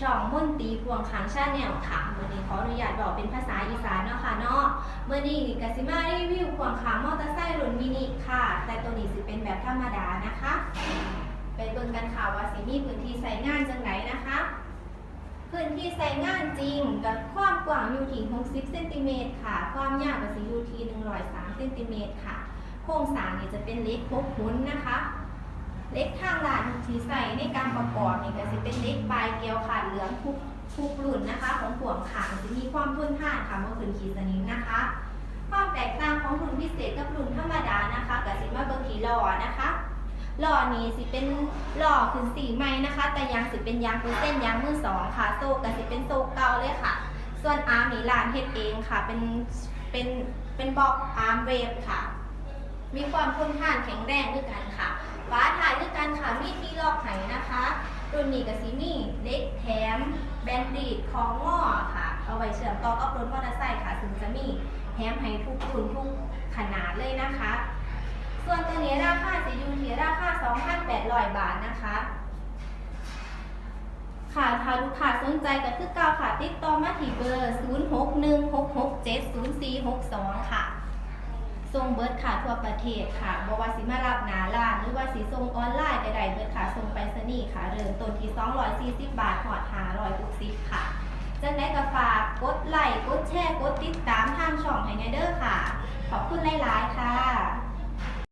ช่องมนตีพวงขังชาแนลค่ะเมื่อนี้ขออนุญาตบอกเป็นภาษาอีสานเนาะค่ะเนาะเมื่อนี้กสิมารีวิวพวงขังมอเตอร์ไซค์รุ่นมินิค่ะ แต่ตัวนี้สิเป็นแบบธรรมดานะคะ ไปเบิ่งกันค่ะว่าสิมีพื้นที่ใส่งานจังไหนนะคะพื้นที่ใส่งานจริงกับความกว้างอยู่ที่ 60 เซนติเมตรค่ะ ความยาวก็สิอยู่ที่ 103 เซนติเมตรค่ะ โครงสร้างนี่จะเป็นเหล็กพกหุนนะคะเหล็กทางลาน ที่ใส่ในการประกอบนี่ก็จะเป็นเล็กปลายเกลียวขาดเหลืองทุกทุกรุ่นนะคะ ของห่วงขางจะมีความทนทานค่ะเมื่อคืนขีดสนิมนะคะความแตกต่างของรุ่นพิเศษกับรุ่นธรรมดานะคะกับสิมาเบิงขีหล้อนะคะหล้อนี้สิเป็นหล้อขึ้นสีใหม่นะคะ แต่ยางสิเป็นยางเป็นเส้นยางมือสองค่ะโซ่ก็สิเป็นโซ่เก่าเลยค่ะ ส่วนอาร์มนี่ลานเฮ็ดเองค่ะ เป็นเป็นเป็นบล็อกอาร์มเวฟค่ะ มีความทนทานแข็งแรงด้วยกันค่ะฟ้าถ่าย รุ่นนี้กับซีมีเล็กแถมแบนดีดของง้อค่ะ เอาไว้เชื่อมต่อกับรถมอเตอร์ไซค์ค่ะ ซึ่งจะมีแถมให้ทุกรุ่นทุกขนาดเลยนะคะ ส่วนตัวนี้ราคาจะอยู่ที่ราคา 2,800 บาทนะคะค่ะถ้าลูกค้าสนใจก็คือเก่าค่ะ ติดต่อมาที่เบอร์ 0616670462 ค่ะ ส่งเบิร์ดค่ะทั่วประเทศค่ะบว่าสิมารับหนาล้านหรือว่าสิส่งออนไลน์ใดๆเบิร์ดค่ะส่งไปสนี่ค่ะ เริ่มต้นที่ 240 บาทหอด560ค่ะจังได้ก็ฝากกดไลค์กดแชร์กดติดตามทางช่องให้แนเดอร์ค่ะ ขอบคุณหลายๆค่ะ